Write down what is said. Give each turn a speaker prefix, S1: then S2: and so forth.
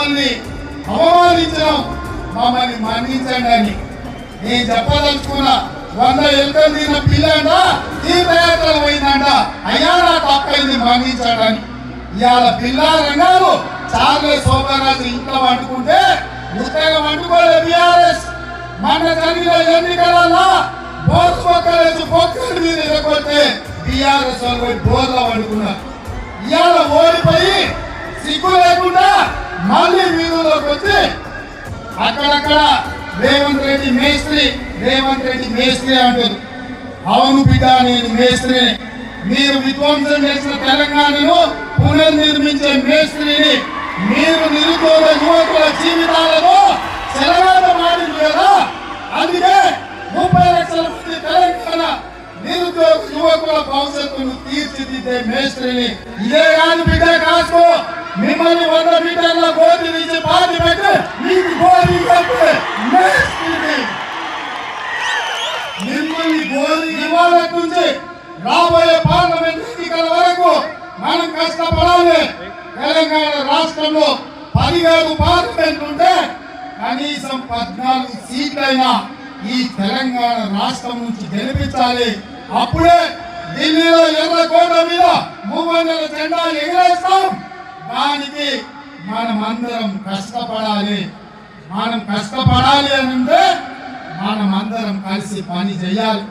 S1: మమ్మల్ని అవమానించడం మమ్మల్ని మన్నించండి అని. నేను చెప్పదలుచుకున్న వంద ఎలుకలు తిన్న పిల్లంట తీర్థయాత్రలు పోయిందంట అయ్యా నా తప్పైంది మన్నించాడని. ఇవాళ పిల్ల రంగాలు చాలే శోభరాజు ఇంట్లో వండుకుంటే ఉత్తగా వండుకోలేదు బీఆర్ఎస్. మన జరిగిన ఎన్నికలలో బోర్డు మొక్కలేసి బొక్కలు మీద ఎరగొట్టే బీఆర్ఎస్ వాళ్ళు పోయి బోర్లో వండుకున్నారు. ఇవాళ మళ్ళీ వీధుల్లోకి వచ్చి అక్కడక్కడ రేవంత్ రెడ్డి మేస్త్రి రేవంత్ రెడ్డి మేస్త్రి అంటారు. అవును బిడ్డ నేను మేస్త్రి మీరు విధ్వంసం చేసిన తెలంగాణను పునర్నిర్మించే మేస్త్రిని మీరు నిరుద్యోగ యువకుల జీవితాలను చెలగాట మాడింది కదా? అందుకే ముప్పై లక్షల మంది తెలంగాణ నిరుద్యోగ యువకుల భవిష్యత్తును తీర్చిదిద్దే మేస్త్రిని. ఇదే కాదు బిడ్డ కాసుకో. మిమ్మల్ని వంద మీటర్ల గోతి నుంచి పాతి పెట్టి మీకు గోరి కట్టే మిమ్మల్ని గోరి ఇవ్వాలకు నుంచి రాబోయే పార్లమెంట్ ఎన్నికల వరకు మనం కష్టపడాలి. తెలంగాణ రాష్ట్రంలో పదిహేడు పార్లమెంట్ ఉంటే కనీసం పద్నాలుగు సీట్లైనా ఈ తెలంగాణ రాష్ట్రం నుంచి గెలిపించాలి. అప్పుడే ఢిల్లీలో ఎర్ర కోట మీద మూడు వందల జెండా ఎగిరేస్తాం. దానికి మనం అందరం కష్టపడాలి. మనం కష్టపడాలి అని అంటే మనం అందరం కలిసి పని చేయాలి.